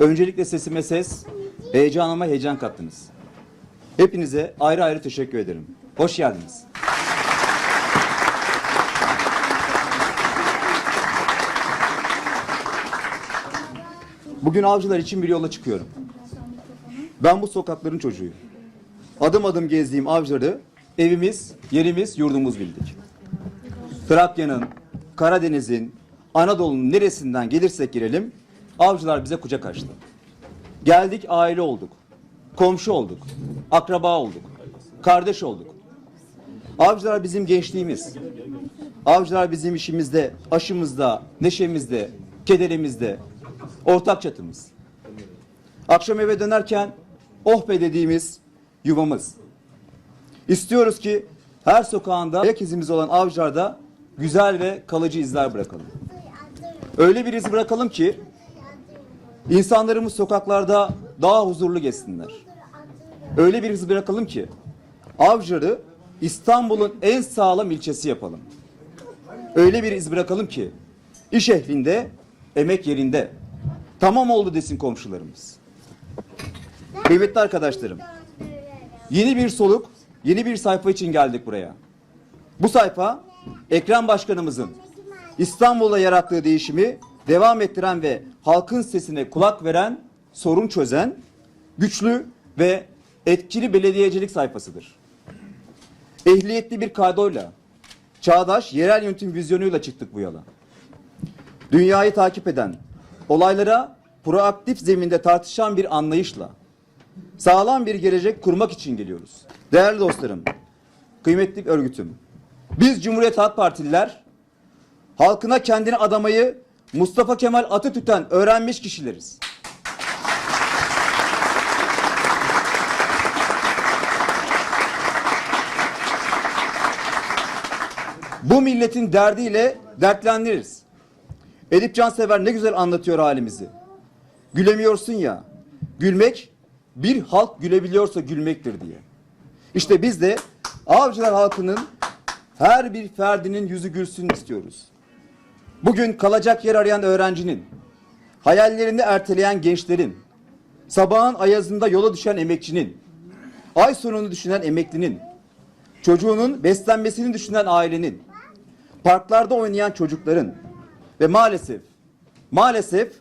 Öncelikle sesime ses, heyecanıma heyecan kattınız. Hepinize ayrı ayrı teşekkür ederim. Hoş geldiniz. Bugün avcılar için bir yola çıkıyorum. Ben bu sokakların çocuğuyum. Adım adım gezdiğim avcıları evimiz, yerimiz, yurdumuz bildik. Trakya'nın, Karadeniz'in, Anadolu'nun neresinden gelirsek girelim avcılar bize kucak açtı. Geldik aile olduk. Komşu olduk. Akraba olduk. Kardeş olduk. Avcılar bizim gençliğimiz. Avcılar bizim işimizde, aşımızda, neşemizde, kederimizde, ortak çatımız. Akşam eve dönerken oh be dediğimiz yuvamız. İstiyoruz ki her sokağında ayak izimiz olan avcılarda güzel ve kalıcı izler bırakalım. Öyle bir iz bırakalım ki insanlarımız sokaklarda daha huzurlu geçsinler. Öyle bir iz bırakalım ki avcıları İstanbul'un en sağlam ilçesi yapalım. Öyle bir iz bırakalım ki iş ehlinde, emek yerinde. Tamam oldu desin komşularımız. Kıymetli arkadaşlarım, yeni bir soluk, yeni bir sayfa için geldik buraya. Bu sayfa Ekrem Başkanımızın İstanbul'da yarattığı değişimi devam ettiren ve halkın sesine kulak veren, sorun çözen, güçlü ve etkili belediyecilik sayfasıdır. Ehliyetli bir kadroyla, çağdaş yerel yönetim vizyonuyla çıktık bu yola. Dünyayı takip eden, olaylara proaktif zeminde tartışan bir anlayışla, sağlam bir gelecek kurmak için geliyoruz. Değerli dostlarım, kıymetli örgütüm, biz Cumhuriyet Halk Partililer, halkına kendini adamayı Mustafa Kemal Atatürk'ten öğrenmiş kişileriz. Bu milletin derdiyle dertleniriz. Edip Cansever ne güzel anlatıyor halimizi. Gülemiyorsun ya. Gülmek bir halk gülebiliyorsa gülmektir diye. İşte biz de avcılar halkının her bir ferdinin yüzü gülsün istiyoruz. Bugün kalacak yer arayan öğrencinin, hayallerini erteleyen gençlerin, sabahın ayazında yola düşen emekçinin, ay sonunu düşünen emeklinin, çocuğunun beslenmesini düşünen ailenin, parklarda oynayan çocukların ve maalesef, maalesef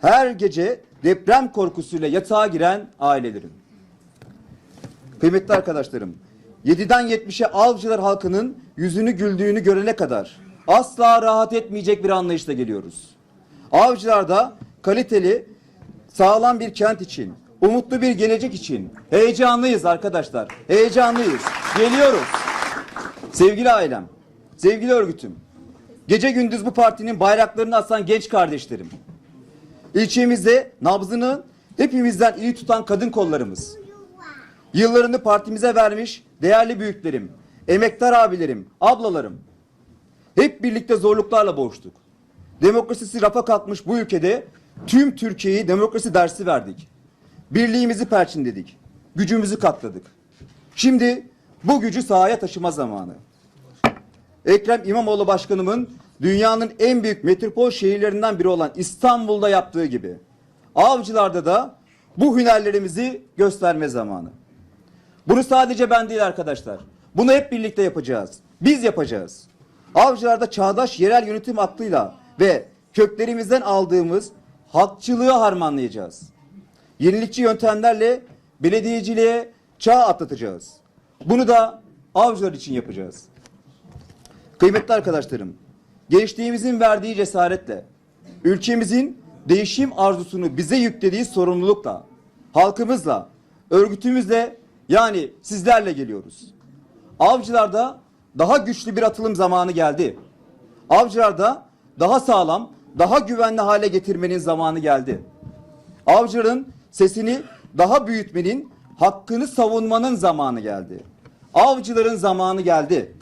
her gece deprem korkusuyla yatağa giren ailelerin. Kıymetli arkadaşlarım, 7'den 70'e avcılar halkının yüzünü güldüğünü görene kadar asla rahat etmeyecek bir anlayışla geliyoruz. Avcılarda kaliteli, sağlam bir kent için, umutlu bir gelecek için heyecanlıyız arkadaşlar. Heyecanlıyız. Geliyoruz. Sevgili ailem, sevgili örgütüm, gece gündüz bu partinin bayraklarını asan genç kardeşlerim, ilçemizde nabzını hepimizden iyi tutan kadın kollarımız, Yıllarını partimize vermiş değerli büyüklerim, emektar abilerim, ablalarım. Hep birlikte zorluklarla boğuştuk. Demokrasisi rafa kalkmış bu ülkede tüm Türkiye'yi demokrasi dersi verdik. Birliğimizi perçinledik. Gücümüzü katladık. Şimdi bu gücü sahaya taşıma zamanı. Ekrem İmamoğlu Başkanımın dünyanın en büyük metropol şehirlerinden biri olan İstanbul'da yaptığı gibi Avcılar'da da bu hünerlerimizi gösterme zamanı. Bunu sadece ben değil arkadaşlar. Bunu hep birlikte yapacağız. Biz yapacağız. Avcılar'da çağdaş yerel yönetim aklıyla ve köklerimizden aldığımız halkçılığı harmanlayacağız. Yenilikçi yöntemlerle belediyeciliğe çağ atlatacağız. Bunu da avcılar için yapacağız. Kıymetli arkadaşlarım, gençliğimizin verdiği cesaretle, ülkemizin değişim arzusunu bize yüklediği sorumlulukla, halkımızla, örgütümüzle yani sizlerle geliyoruz. Avcılarda daha güçlü bir atılım zamanı geldi. Avcılarda daha sağlam, daha güvenli hale getirmenin zamanı geldi. Avcıların sesini daha büyütmenin, hakkını savunmanın zamanı geldi. Avcıların zamanı geldi.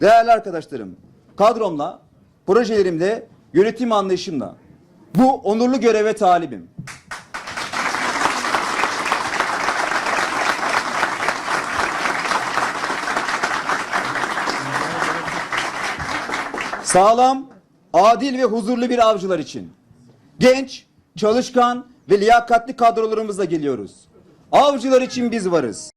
Değerli arkadaşlarım, kadromla, projelerimle, yönetim anlayışımla bu onurlu göreve talibim. Sağlam, adil ve huzurlu bir avcılar için. Genç, çalışkan ve liyakatli kadrolarımızla geliyoruz. Avcılar için biz varız.